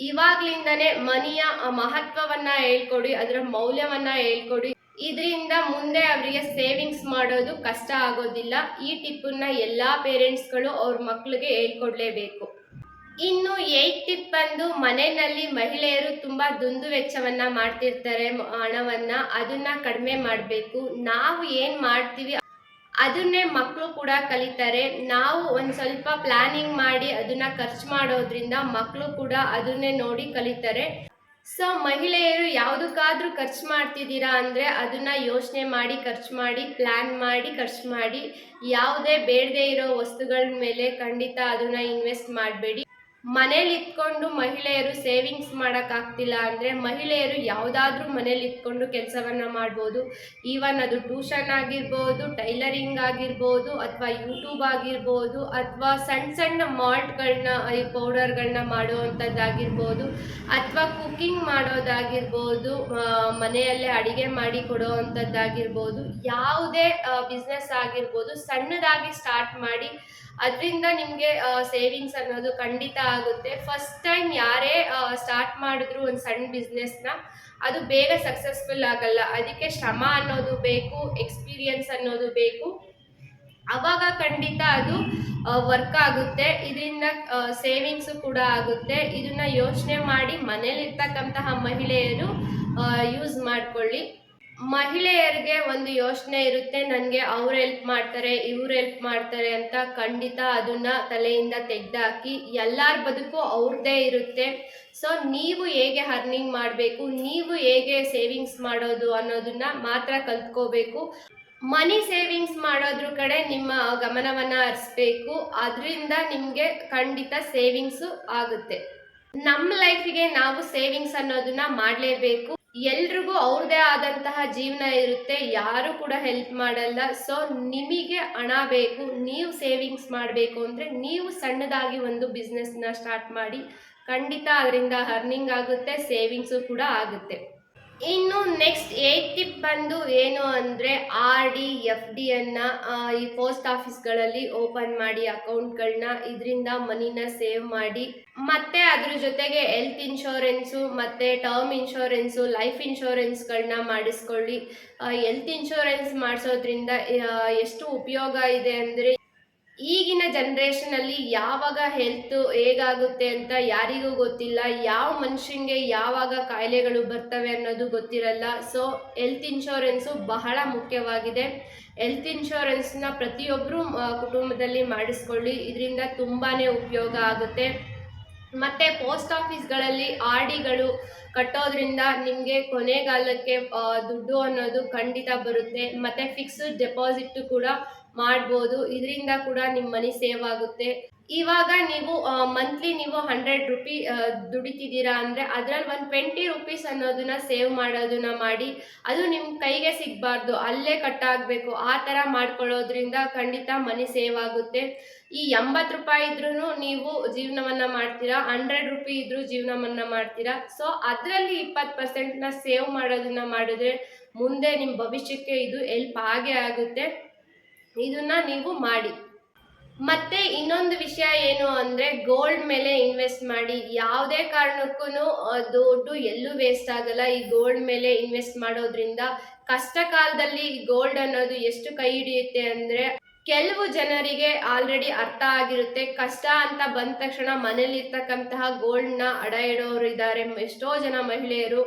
ಇವಾಗ್ಲಿಂದನೇ ಮನಿಯ ಮಹತ್ವವನ್ನ ಹೇಳ್ಕೊಡಿ, ಅದರ ಮೌಲ್ಯವನ್ನ ಹೇಳ್ಕೊಡಿ. ಇದರಿಂದ ಮುಂದೆ ಅವರಿಗೆ ಸೇವಿಂಗ್ಸ್ ಮಾಡೋದು ಕಷ್ಟ ಆಗೋದಿಲ್ಲ. ಈ ಟಿಪ್ಪನ್ನ ಎಲ್ಲಾ ಪೇರೆಂಟ್ಸ್ಗಳು ಅವ್ರ ಮಕ್ಕಳಿಗೆ ಹೇಳ್ಕೊಡ್ಲೇಬೇಕು. ಇನ್ನು ಏಟ್ ಟಿಪ್ ಬಂದು ಮನೆಯಲ್ಲಿ ಮಹಿಳೆಯರು ತುಂಬಾ ದುಂದು ವೆಚ್ಚವನ್ನ ಮಾಡ್ತಿರ್ತಾರೆ ಹಣವನ್ನ. ಅದನ್ನ ಕಡಿಮೆ ಮಾಡಬೇಕು. ನಾವು ಏನ್ ಮಾಡ್ತೀವಿ, ಅದನ್ನೇ ಮಕ್ಕಳು ಕೂಡ ಕಲಿತಾರೆ. ನಾವು ಒಂದು ಸ್ವಲ್ಪ ಪ್ಲಾನಿಂಗ್ ಮಾಡಿ ಅದನ್ನ ಖರ್ಚು ಮಾಡೋದ್ರಿಂದ ಮಕ್ಕಳು ಕೂಡ ಅದನ್ನೇ ನೋಡಿ ಕಲಿತಾರೆ. ಸೊ ಮಹಿಳೆಯರು ಯಾವುದಕ್ಕಾದ್ರೂ ಖರ್ಚು ಮಾಡ್ತಿದ್ದೀರಾ ಅಂದ್ರೆ ಅದನ್ನ ಯೋಚನೆ ಮಾಡಿ, ಖರ್ಚು ಮಾಡಿ ಪ್ಲಾನ್ ಮಾಡಿ, ಖರ್ಚು ಮಾಡಿ. ಯಾವುದೇ ಬೇಡದೇ ಇರೋ ವಸ್ತುಗಳ ಮೇಲೆ ಖಂಡಿತ ಅದನ್ನ ಇನ್ವೆಸ್ಟ್ ಮಾಡಬೇಡಿ. ಮನೇಲಿ ಮಹಿಳೆಯರು ಸೇವಿಂಗ್ಸ್ ಮಾಡೋಕ್ಕಾಗ್ತಿಲ್ಲ ಅಂದರೆ ಮಹಿಳೆಯರು ಯಾವುದಾದ್ರೂ ಮನೇಲಿ ಇತ್ಕೊಂಡು ಕೆಲಸವನ್ನ ಮಾಡ್ಬೋದು. ಈವನ್ ಅದು ಟ್ಯೂಷನ್ ಆಗಿರ್ಬೋದು, ಟೈಲರಿಂಗ್ ಆಗಿರ್ಬೋದು, ಅಥವಾ ಯೂಟ್ಯೂಬ್ ಆಗಿರ್ಬೋದು, ಅಥವಾ ಸಣ್ಣ ಸಣ್ಣ ಮಾಲ್ಟ್ಗಳನ್ನ ಈ ಪೌಡರ್ಗಳನ್ನ ಮಾಡುವಂಥದ್ದಾಗಿರ್ಬೋದು, ಅಥವಾ ಕುಕ್ಕಿಂಗ್ ಮಾಡೋದಾಗಿರ್ಬೋದು ಮನೆಯಲ್ಲೇ ಅಡಿಗೆ ಮಾಡಿ ಕೊಡೋವಂಥದ್ದಾಗಿರ್ಬೋದು, ಯಾವುದೇ ಬಿಸ್ನೆಸ್ ಆಗಿರ್ಬೋದು, ಸಣ್ಣದಾಗಿ ಸ್ಟಾರ್ಟ್ ಮಾಡಿ, ಅದರಿಂದ ನಿಮಗೆ ಸೇವಿಂಗ್ಸ್ ಅನ್ನೋದು ಖಂಡಿತ ಆಗುತ್ತೆ. ಫಸ್ಟ್ ಟೈಮ್ ಯಾರೇ ಸ್ಟಾರ್ಟ್ ಮಾಡಿದ್ರು ಒಂದು ಸಣ್ಣ ಬಿಸ್ನೆಸ್ನ ಅದು ಬೇಗ ಸಕ್ಸಸ್ಫುಲ್ ಆಗಲ್ಲ. ಅದಕ್ಕೆ ಶ್ರಮ ಅನ್ನೋದು ಬೇಕು ಎಕ್ಸ್ಪೀರಿಯನ್ಸ್ ಅನ್ನೋದು ಬೇಕು. ಅವಾಗ ಖಂಡಿತ ಅದು ವರ್ಕ್ ಆಗುತ್ತೆ. ಇದರಿಂದ ಸೇವಿಂಗ್ಸು ಕೂಡ ಆಗುತ್ತೆ. ಇದನ್ನ ಯೋಚನೆ ಮಾಡಿ ಮನೇಲಿರ್ತಕ್ಕಂತಹ ಮಹಿಳೆಯರು ಯೂಸ್ ಮಾಡ್ಕೊಳ್ಳಿ. ಮಹಿಳೆಯರಿಗೆ ಒಂದು ಯೋಚನೆ ಇರುತ್ತೆ ನನಗೆ ಅವ್ರು ಹೆಲ್ಪ್ ಮಾಡ್ತಾರೆ, ಇವ್ರು ಹೆಲ್ಪ್ ಮಾಡ್ತಾರೆ ಅಂತ ಖಂಡಿತ ಅದನ್ನ ತಲೆಯಿಂದ ತೆಗೆದಾಕಿ ಎಲ್ಲರ ಬದುಕು ಅವ್ರದ್ದೇ ಇರುತ್ತೆ. ಸೊ ನೀವು ಹೇಗೆ ಅರ್ನಿಂಗ್ ಮಾಡಬೇಕು, ನೀವು ಹೇಗೆ ಸೇವಿಂಗ್ಸ್ ಮಾಡೋದು ಅನ್ನೋದನ್ನ ಮಾತ್ರ ಕಲ್ತ್ಕೋಬೇಕು. ಮನಿ ಸೇವಿಂಗ್ಸ್ ಮಾಡೋದ್ರ ಕಡೆ ನಿಮ್ಮ ಗಮನವನ್ನ ಹರಿಸ್ಬೇಕು, ಅದರಿಂದ ನಿಮಗೆ ಖಂಡಿತ ಸೇವಿಂಗ್ಸು ಆಗುತ್ತೆ. ನಮ್ಮ ಲೈಫಿಗೆ ನಾವು ಸೇವಿಂಗ್ಸ್ ಅನ್ನೋದನ್ನ ಮಾಡಲೇಬೇಕು. ಎಲ್ರಿಗೂ ಅವ್ರದೇ ಆದಂತಹ ಜೀವನ ಇರುತ್ತೆ, ಯಾರು ಕೂಡ ಹೆಲ್ಪ್ ಮಾಡಲ್ಲ. ಸೊ ನಿಮಗೆ ಹಣ ಬೇಕು, ನೀವು ಸೇವಿಂಗ್ಸ್ ಮಾಡಬೇಕು ಅಂದರೆ ನೀವು ಸಣ್ಣದಾಗಿ ಒಂದು ಬಿಸ್ನೆಸ್ನ ಸ್ಟಾರ್ಟ್ ಮಾಡಿ ಖಂಡಿತ ಅದರಿಂದ ಅರ್ನಿಂಗ್ ಆಗುತ್ತೆ ಸೇವಿಂಗ್ಸು ಕೂಡ ಆಗುತ್ತೆ. ಇನ್ನು ನೆಕ್ಸ್ಟ್ ಏಟ್ ಟಿಪ್ ಬಂದು ಏನು ಅಂದರೆ ಆರ್ ಡಿ ಎಫ್ ಡಿಯನ್ನು ಈ ಪೋಸ್ಟ್ ಆಫೀಸ್ಗಳಲ್ಲಿ ಓಪನ್ ಮಾಡಿ ಅಕೌಂಟ್ಗಳನ್ನ ಇದರಿಂದ ಮನಿನ ಸೇವ್ ಮಾಡಿ. ಮತ್ತೆ ಅದ್ರ ಜೊತೆಗೆ ಹೆಲ್ತ್ ಇನ್ಶೂರೆನ್ಸು ಮತ್ತು ಟರ್ಮ್ ಇನ್ಶೂರೆನ್ಸು ಲೈಫ್ ಇನ್ಶೂರೆನ್ಸ್ಗಳನ್ನ ಮಾಡಿಸ್ಕೊಳ್ಳಿ. ಹೆಲ್ತ್ ಇನ್ಶೂರೆನ್ಸ್ ಮಾಡಿಸೋದ್ರಿಂದ ಎಷ್ಟು ಉಪಯೋಗ ಇದೆ ಅಂದರೆ ಈಗಿನ ಜನ್ರೇಷನಲ್ಲಿ ಯಾವಾಗ ಹೆಲ್ತ್ ಹೇಗಾಗುತ್ತೆ ಅಂತ ಯಾರಿಗೂ ಗೊತ್ತಿಲ್ಲ. ಯಾವ ಮನುಷ್ಯನ್ಗೆ ಯಾವಾಗ ಕಾಯಿಲೆಗಳು ಬರ್ತವೆ ಅನ್ನೋದು ಗೊತ್ತಿರಲ್ಲ. ಸೊ ಹೆಲ್ತ್ ಇನ್ಶೂರೆನ್ಸು ಬಹಳ ಮುಖ್ಯವಾಗಿದೆ. ಹೆಲ್ತ್ ಇನ್ಶೂರೆನ್ಸ್ನ ಪ್ರತಿಯೊಬ್ಬರು ಕುಟುಂಬದಲ್ಲಿ ಮಾಡಿಸ್ಕೊಳ್ಳಿ. ಇದರಿಂದ ತುಂಬಾ ಉಪಯೋಗ ಆಗುತ್ತೆ. ಮತ್ತು ಪೋಸ್ಟ್ ಆಫೀಸ್ಗಳಲ್ಲಿ ಆರ್ ಡಿಗಳು ಕಟ್ಟೋದ್ರಿಂದ ನಿಮಗೆ ಕೊನೆಗಾಲಕ್ಕೆ ದುಡ್ಡು ಅನ್ನೋದು ಖಂಡಿತ ಬರುತ್ತೆ. ಮತ್ತು ಫಿಕ್ಸ್ಡ್ ಡೆಪಾಸಿಟ್ ಕೂಡ ಮಾಡ್ಬೋದು. ಇದರಿಂದ ಕೂಡ ನಿಮ್ಮ ಮನಿ ಸೇವ್ ಆಗುತ್ತೆ. ಇವಾಗ ನೀವು ಮಂತ್ಲಿ ನೀವು ಹಂಡ್ರೆಡ್ ರುಪಿ ದುಡಿತಿದ್ದೀರಾ ಅಂದರೆ ಅದ್ರಲ್ಲಿ ಒಂದು ಟ್ವೆಂಟಿ ರುಪೀಸ್ ಅನ್ನೋದನ್ನ ಸೇವ್ ಮಾಡೋದನ್ನ ಮಾಡಿ, ಅದು ನಿಮ್ಮ ಕೈಗೆ ಸಿಗಬಾರ್ದು. ಅಲ್ಲೇ ಕಟ್ಟಾಗಬೇಕು. ಆ ಥರ ಮಾಡ್ಕೊಳ್ಳೋದ್ರಿಂದ ಖಂಡಿತ ಮನಿ ಸೇವ್ ಆಗುತ್ತೆ. ಈ ಎಂಬತ್ತು ರೂಪಾಯಿ ಇದ್ರೂ ನೀವು ಜೀವನವನ್ನ ಮಾಡ್ತೀರಾ ಹಂಡ್ರೆಡ್ ರುಪಿ ಇದ್ರೂ ಜೀವನವನ್ನ ಮಾಡ್ತೀರಾ. ಸೊ ಅದರಲ್ಲಿ ಇಪ್ಪತ್ತು ನ ಸೇವ್ ಮಾಡೋದನ್ನ ಮಾಡಿದ್ರೆ ಮುಂದೆ ನಿಮ್ಮ ಭವಿಷ್ಯಕ್ಕೆ ಇದು ಹೆಲ್ಪ್ ಆಗೇ ಆಗುತ್ತೆ. ಇದನ್ನ ನೀವು ಮಾಡಿ. ಮತ್ತೆ ಇನ್ನೊಂದು ವಿಷಯ ಏನು ಅಂದ್ರೆ ಗೋಲ್ಡ್ ಮೇಲೆ ಇನ್ವೆಸ್ಟ್ ಮಾಡಿ. ಯಾವುದೇ ಕಾರಣಕ್ಕೂ ದುಡ್ಡು ಎಲ್ಲೂ ವೇಸ್ಟ್ ಆಗಲ್ಲ. ಈ ಗೋಲ್ಡ್ ಮೇಲೆ ಇನ್ವೆಸ್ಟ್ ಮಾಡೋದ್ರಿಂದ ಕಷ್ಟ ಕಾಲದಲ್ಲಿ ಗೋಲ್ಡ್ ಅನ್ನೋದು ಎಷ್ಟು ಕೈ ಹಿಡಿಯುತ್ತೆ ಅಂದ್ರೆ ಕೆಲವು ಜನರಿಗೆ ಆಲ್ರೆಡಿ ಅರ್ಥ ಆಗಿರುತ್ತೆ. ಕಷ್ಟ ಅಂತ ಬಂದ ತಕ್ಷಣ ಮನೇಲಿ ಇರ್ತಕ್ಕಂತಹ ಗೋಲ್ಡ್ನ ಅಡ ಇಡೋರು ಇದ್ದಾರೆ. ಎಷ್ಟೋ ಜನ ಮಹಿಳೆಯರು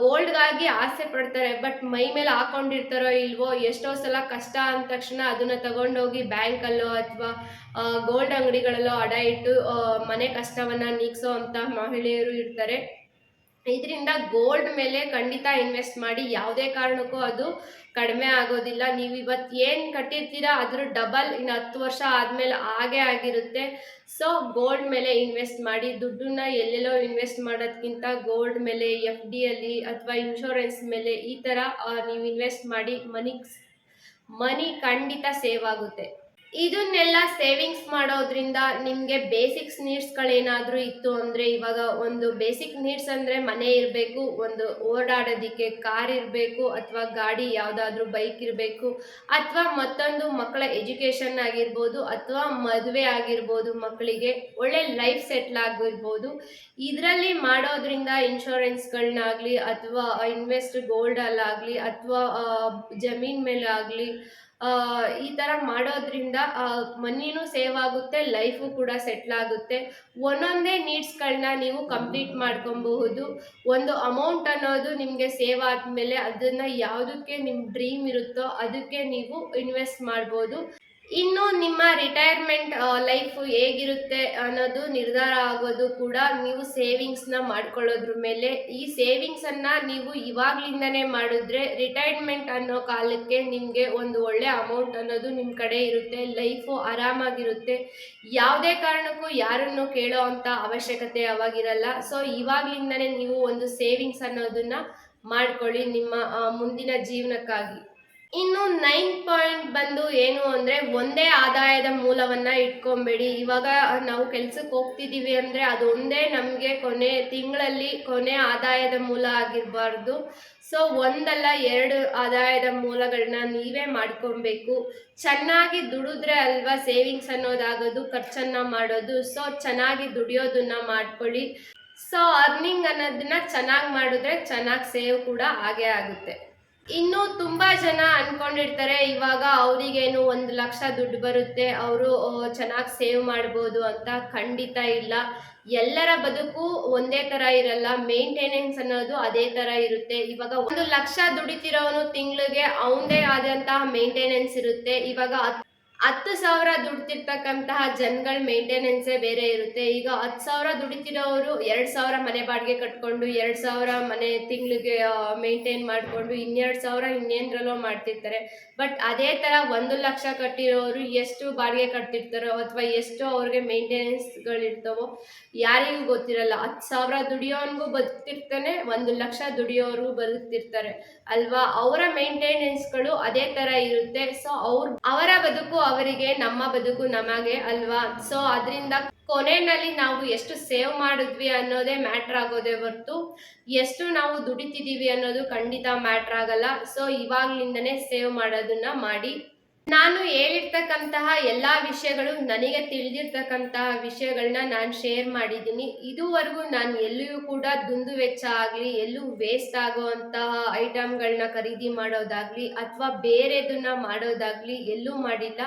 ಗೋಲ್ಡ್ಗಾಗಿ ಆಸೆ ಪಡ್ತಾರೆ ಬಟ್ ಮೈ ಮೇಲೆ ಹಾಕೊಂಡಿರ್ತಾರೋ ಇಲ್ವೋ, ಎಷ್ಟೋ ಸಲ ಕಷ್ಟ ಅಂದ ತಕ್ಷಣ ಅದನ್ನ ತಗೊಂಡೋಗಿ ಬ್ಯಾಂಕಲ್ಲೋ ಅಥವಾ ಗೋಲ್ಡ್ ಅಂಗಡಿಗಳಲ್ಲೋ ಅಡ ಇಟ್ಟು ಮನೆ ಕಷ್ಟವನ್ನ ನೀಗಿಸೋ ಅಂತ ಮಹಿಳೆಯರು ಇರ್ತಾರೆ. ಇದರಿಂದ ಗೋಲ್ಡ್ ಮೇಲೆ ಖಂಡಿತ ಇನ್ವೆಸ್ಟ್ ಮಾಡಿ ಯಾವುದೇ ಕಾರಣಕ್ಕೂ ಅದು ಕಡಿಮೆ ಆಗೋದಿಲ್ಲ. ನೀವು ಇವತ್ತು ಏನು ಕಟ್ಟಿರ್ತೀರಾ ಅದ್ರ ಡಬಲ್ ಇನ್ನು ಹತ್ತು ವರ್ಷ ಆದಮೇಲೆ ಹಾಗೇ ಆಗಿರುತ್ತೆ. ಸೊ ಗೋಲ್ಡ್ ಮೇಲೆ ಇನ್ವೆಸ್ಟ್ ಮಾಡಿ ದುಡ್ಡನ್ನ ಎಲ್ಲೆಲ್ಲೋ ಇನ್ವೆಸ್ಟ್ ಮಾಡೋದ್ಕಿಂತ ಗೋಲ್ಡ್ ಮೇಲೆ ಎಫ್ ಡಿಯಲ್ಲಿ ಅಥವಾ ಇನ್ಶೂರೆನ್ಸ್ ಮೇಲೆ ಈ ಥರ ನೀವು ಇನ್ವೆಸ್ಟ್ ಮಾಡಿ ಮನಿ ಮನಿ ಖಂಡಿತ ಸೇವ್ ಆಗುತ್ತೆ. ಇದನ್ನೆಲ್ಲ ಸೇವಿಂಗ್ಸ್ ಮಾಡೋದ್ರಿಂದ ನಿಮಗೆ ಬೇಸಿಕ್ಸ್ ನೀಡ್ಸ್ಗಳೇನಾದರೂ ಇತ್ತು ಅಂದರೆ ಇವಾಗ ಒಂದು ಬೇಸಿಕ್ ನೀಡ್ಸ್ ಅಂದರೆ ಮನೆ ಇರಬೇಕು, ಒಂದು ಓಡಾಡೋದಕ್ಕೆ ಕಾರ್ ಇರಬೇಕು, ಅಥವಾ ಗಾಡಿ ಯಾವುದಾದ್ರೂ ಬೈಕ್ ಇರಬೇಕು, ಅಥವಾ ಮತ್ತೊಂದು ಮಕ್ಕಳ ಎಜುಕೇಷನ್ ಆಗಿರ್ಬೋದು, ಅಥವಾ ಮದುವೆ ಆಗಿರ್ಬೋದು, ಮಕ್ಕಳಿಗೆ ಒಳ್ಳೆ ಲೈಫ್ ಸೆಟ್ಲ್ ಆಗಿರ್ಬೋದು. ಇದರಲ್ಲಿ ಮಾಡೋದ್ರಿಂದ ಇನ್ಶೂರೆನ್ಸ್ಗಳನ್ನಾಗಲಿ ಅಥವಾ ಇನ್ವೆಸ್ಟ್ ಗೋಲ್ಡಲ್ಲಾಗಲಿ ಅಥವಾ ಜಮೀನ್ ಮೇಲೆ ಆಗಲಿ ಈ ಥರ ಮಾಡೋದ್ರಿಂದ ಮನಿನೂ ಸೇವ್ ಆಗುತ್ತೆ ಲೈಫು ಕೂಡ ಸೆಟ್ಲ್ ಆಗುತ್ತೆ. ಒಂದೊಂದೇ ನೀಡ್ಸ್ಗಳನ್ನ ನೀವು ಕಂಪ್ಲೀಟ್ ಮಾಡ್ಕೊಬಹುದು. ಒಂದು ಅಮೌಂಟ್ ಅನ್ನೋದು ನಿಮಗೆ ಸೇವ್ ಆದ್ಮೇಲೆ ಅದನ್ನು ಯಾವುದಕ್ಕೆ ನಿಮ್ಮ ಡ್ರೀಮ್ ಇರುತ್ತೋ ಅದಕ್ಕೆ ನೀವು ಇನ್ವೆಸ್ಟ್ ಮಾಡ್ಬೋದು. ಇನ್ನು ನಿಮ್ಮ ರಿಟೈರ್ಮೆಂಟ್ ಲೈಫ್ ಹೇಗಿರುತ್ತೆ ಅನ್ನೋದು ನಿರ್ಧಾರ ಆಗೋದು ಕೂಡ ನೀವು ಸೇವಿಂಗ್ಸ್ನ ಮಾಡ್ಕೊಳ್ಳೋದ್ರ ಮೇಲೆ. ಈ ಸೇವಿಂಗ್ಸನ್ನು ನೀವು ಇವಾಗ್ಲಿಂದನೇ ಮಾಡಿದ್ರೆ ರಿಟೈರ್ಮೆಂಟ್ ಅನ್ನೋ ಕಾಲಕ್ಕೆ ನಿಮಗೆ ಒಂದು ಒಳ್ಳೆ ಅಮೌಂಟ್ ಅನ್ನೋದು ನಿಮ್ಮ ಕಡೆ ಇರುತ್ತೆ ಲೈಫು ಆರಾಮಾಗಿರುತ್ತೆ. ಯಾವುದೇ ಕಾರಣಕ್ಕೂ ಯಾರನ್ನು ಕೇಳೋ ಅಂಥ ಅವಶ್ಯಕತೆ ಅವಾಗಿರಲ್ಲ. ಸೊ ಇವಾಗ್ಲಿಂದನೇ ನೀವು ಒಂದು ಸೇವಿಂಗ್ಸ್ ಅನ್ನೋದನ್ನ ಮಾಡ್ಕೊಳ್ಳಿ ನಿಮ್ಮ ಮುಂದಿನ ಜೀವನಕ್ಕಾಗಿ. ಇನ್ನು ನೈನ್ ಪಾಯಿಂಟ್ ಬಂದು ಏನು ಅಂದರೆ ಒಂದೇ ಆದಾಯದ ಮೂಲವನ್ನ ಇಟ್ಕೊಂಬೇಡಿ. ಇವಾಗ ನಾವು ಕೆಲ್ಸಕ್ಕೆ ಹೋಗ್ತಿದ್ದೀವಿ ಅಂದರೆ ಅದೊಂದೇ ನಮಗೆ ಕೊನೆ ತಿಂಗಳಲ್ಲಿ ಕೊನೆ ಆದಾಯದ ಮೂಲ ಆಗಿರಬಾರ್ದು. ಸೊ ಒಂದಲ್ಲ ಎರಡು ಆದಾಯದ ಮೂಲಗಳನ್ನ ನೀವೇ ಮಾಡ್ಕೊಬೇಕು. ಚೆನ್ನಾಗಿ ದುಡಿದ್ರೆ ಅಲ್ವಾ ಸೇವಿಂಗ್ಸ್ ಅನ್ನೋದಾಗೋದು, ಖರ್ಚನ್ನ ಮಾಡೋದು. ಸೊ ಚೆನ್ನಾಗಿ ದುಡಿಯೋದನ್ನ ಮಾಡ್ಕೊಳ್ಳಿ. ಸೊ ಅರ್ನಿಂಗ್ ಅನ್ನೋದನ್ನ ಚೆನ್ನಾಗಿ ಮಾಡಿದ್ರೆ ಚೆನ್ನಾಗಿ ಸೇವ್ ಕೂಡ ಹಾಗೇ ಆಗುತ್ತೆ. ಇನ್ನು ತುಂಬಾ ಜನ ಅನ್ಕೊಂಡಿರ್ತಾರೆ, ಇವಾಗ ಅವರಿಗೇನು ಒಂದು ಲಕ್ಷ ದುಡ್ಡು ಬರುತ್ತೆ, ಅವರು ಚೆನ್ನಾಗಿ ಸೇವ್ ಮಾಡ್ಬೋದು ಅಂತ ಖಂಡಿತ ಇಲ್ಲ. ಎಲ್ಲರ ಬದುಕು ಒಂದೇ ತರ ಇರಲ್ಲ, ಮೇಂಟೆನೆನ್ಸ್ ಅನ್ನೋದು ಅದೇ ತರ ಇರುತ್ತೆ. ಇವಾಗ ಒಂದು ಲಕ್ಷ ದುಡಿತಿರೋನು ತಿಂಗಳಿಗೆ ಅವನದೇ ಆದಂತಹ ಮೇಂಟೆನೆನ್ಸ್ ಇರುತ್ತೆ. ಇವಾಗ ಹತ್ತು ಸಾವಿರ ದುಡ್ತಿರ್ತಕ್ಕಂತಹ ಜನಗಳ ಮೇಂಟೆನೆನ್ಸೇ ಬೇರೆ ಇರುತ್ತೆ. ಈಗ ಹತ್ತು ಸಾವಿರ ದುಡಿತಿರೋರು ಎರಡು ಸಾವಿರ ಮನೆ ಬಾಡಿಗೆ ಕಟ್ಕೊಂಡು, ಎರಡು ಸಾವಿರ ಮನೆ ತಿಂಗಳಿಗೆ ಮೇಂಟೈನ್ ಮಾಡಿಕೊಂಡು, ಇನ್ನೆರಡು ಸಾವಿರ ಇನ್ನೇನ್ರಲ್ಲೋ ಮಾಡ್ತಿರ್ತಾರೆ. ಬಟ್ ಅದೇ ಥರ ಒಂದು ಲಕ್ಷ ಕಟ್ಟಿರೋರು ಎಷ್ಟು ಬಾಡಿಗೆ ಕಟ್ತಿರ್ತಾರೋ ಅಥವಾ ಎಷ್ಟು ಅವ್ರಿಗೆ ಮೇಂಟೆನೆನ್ಸ್ಗಳಿರ್ತಾವೋ ಯಾರಿಗೂ ಗೊತ್ತಿರಲ್ಲ. ಹತ್ತು ಸಾವಿರ ದುಡಿಯೋನ್ಗೂ ಬದುಕ್ತಿರ್ತಾನೆ, ಒಂದು ಲಕ್ಷ ದುಡಿಯೋರು ಬದುಕ್ತಿರ್ತಾರೆ. ಅಲ್ವಾ? ಅವರ ಮೇಂಟೆನೆನ್ಸ್ಗಳು ಅದೇ ಥರ ಇರುತ್ತೆ. ಸೊ ಅವ್ರ, ಅವರ ಬದುಕು ಅವರಿಗೆ ನಮ್ಮ ಬದುಕು ನಮಗೆ ಅಲ್ವಾ? ಸೊ ಅದರಿಂದ ಕೊನೆಯಲ್ಲಿ ನಾವು ಎಷ್ಟು ಸೇವ್ ಮಾಡಿದ್ವಿ ಅನ್ನೋದೇ ಮ್ಯಾಟ್ರ್ ಆಗೋದೇ ಹೊರ್ತು ಎಷ್ಟು ನಾವು ದುಡಿತಿದ್ದೀವಿ ಅನ್ನೋದು ಖಂಡಿತ ಮ್ಯಾಟ್ರ್ ಆಗಲ್ಲ. ಸೊ ಇವಾಗ್ಲಿಂದನೇ ಸೇವ್ ಮಾಡೋದನ್ನ ಮಾಡಿ. ನಾನು ಹೇಳಿರ್ತಕ್ಕಂತಹ ಎಲ್ಲ ವಿಷಯಗಳು ನನಗೆ ತಿಳಿದಿರ್ತಕ್ಕಂತಹ ವಿಷಯಗಳನ್ನ ನಾನು ಶೇರ್ ಮಾಡಿದ್ದೀನಿ. ಇದುವರೆಗೂ ನಾನು ಎಲ್ಲಿಯೂ ಕೂಡ ದುಂದು ವೆಚ್ಚ ಆಗಲಿ, ಎಲ್ಲೂ ವೇಸ್ಟ್ ಆಗುವಂತಹ ಐಟಮ್ಗಳನ್ನ ಖರೀದಿ ಮಾಡೋದಾಗ್ಲಿ ಅಥವಾ ಬೇರೆದನ್ನ ಮಾಡೋದಾಗ್ಲಿ ಎಲ್ಲೂ ಮಾಡಿಲ್ಲ.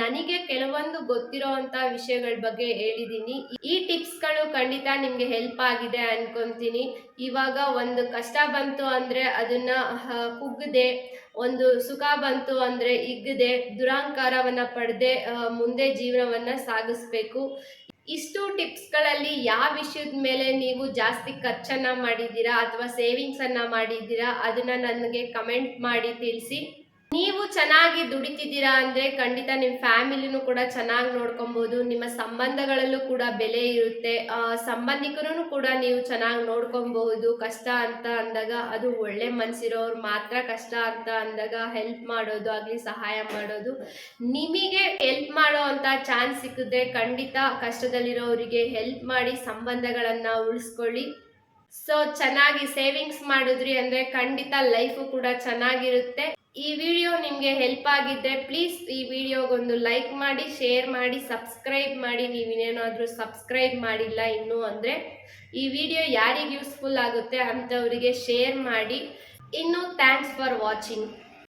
ನನಗೆ ಕೆಲವೊಂದು ಗೊತ್ತಿರೋವಂಥ ವಿಷಯಗಳ ಬಗ್ಗೆ ಹೇಳಿದ್ದೀನಿ ಈ ಟಿಪ್ಸ್ಗಳು ಖಂಡಿತ ನಿಮಗೆ ಹೆಲ್ಪ್ ಆಗಿದೆ ಅನ್ಕೊಂತೀನಿ. ಇವಾಗ ಒಂದು ಕಷ್ಟ ಬಂತು ಅಂದರೆ ಅದನ್ನ ಕುಗ್ಗದೆ ಒಂದು ಸುಖ ಬಂತು ಅಂದರೆ ಇಗ್ಗದೆ ದುರಾಂಕಾರವನ್ನ ಪಡೆದೆ ಮುಂದೆ ಜೀವನವನ್ನ ಸಾಗಿಸ್ಬೇಕು. ಇಷ್ಟು ಟಿಪ್ಸ್ಗಳಲ್ಲಿ ಯಾವ ವಿಷಯದ ಮೇಲೆ ನೀವು ಜಾಸ್ತಿ ಖರ್ಚನ್ನ ಮಾಡಿದ್ದೀರಾ ಅಥವಾ ಸೇವಿಂಗ್ಸ್ ಅನ್ನ ಮಾಡಿದ್ದೀರಾ, ಅದನ್ನ ನನಗೆ ಕಮೆಂಟ್ ಮಾಡಿ ತಿಳಿಸಿ. ನೀವು ಚೆನ್ನಾಗಿ ದುಡಿತಿದ್ದೀರಾ ಅಂದ್ರೆ ಖಂಡಿತ ನಿಮ್ಮ ಫ್ಯಾಮಿಲಿನೂ ಕೂಡ ಚೆನ್ನಾಗಿ ನೋಡ್ಕೊಬಹುದು ನಿಮ್ಮ ಸಂಬಂಧಗಳಲ್ಲೂ ಕೂಡ ಬೆಲೆ ಇರುತ್ತೆ ಸಂಬಂಧಿಕರನ್ನು ಕೂಡ ನೀವು ಚೆನ್ನಾಗಿ ನೋಡ್ಕೊಬಹುದು ಕಷ್ಟ ಅಂತ ಅಂದಾಗ ಅದು ಒಳ್ಳೆ ಮನ್ಸಿರೋರು ಮಾತ್ರ ಕಷ್ಟ ಅಂತ ಅಂದಾಗ ಹೆಲ್ಪ್ ಮಾಡೋದು, ಆಗಲಿ ಸಹಾಯ ಮಾಡೋದು. ನಿಮಗೆ ಹೆಲ್ಪ್ ಮಾಡೋ ಅಂತ ಚಾನ್ಸ್ ಸಿಕ್ಕಿದ್ರೆ ಖಂಡಿತ ಕಷ್ಟದಲ್ಲಿರೋರಿಗೆ ಹೆಲ್ಪ್ ಮಾಡಿ ಸಂಬಂಧಗಳನ್ನ ಉಳಿಸ್ಕೊಳ್ಳಿ. ಸೊ ಚೆನ್ನಾಗಿ ಸೇವಿಂಗ್ಸ್ ಮಾಡಿದ್ರಿ ಅಂದ್ರೆ ಖಂಡಿತ ಲೈಫು ಕೂಡ ಚೆನ್ನಾಗಿರುತ್ತೆ. ಈ ವಿಡಿಯೋ ನಿಮಗೆ ಹೆಲ್ಪ್ ಆಗಿದ್ದರೆ ಪ್ಲೀಸ್ ಈ ವಿಡಿಯೋಗೊಂದು ಲೈಕ್ ಮಾಡಿ ಶೇರ್ ಮಾಡಿ ಸಬ್ಸ್ಕ್ರೈಬ್ ಮಾಡಿ. ನೀವೇನಾದರೂ ಸಬ್ಸ್ಕ್ರೈಬ್ ಮಾಡಿಲ್ಲ ಇನ್ನೂ ಅಂದರೆ ಈ ವಿಡಿಯೋ ಯಾರಿಗೆ ಯೂಸ್ಫುಲ್ ಆಗುತ್ತೆ ಅಂಥವರಿಗೆ ಶೇರ್ ಮಾಡಿ. ಇನ್ನು ಥ್ಯಾಂಕ್ಸ್ ಫಾರ್ ವಾಚಿಂಗ್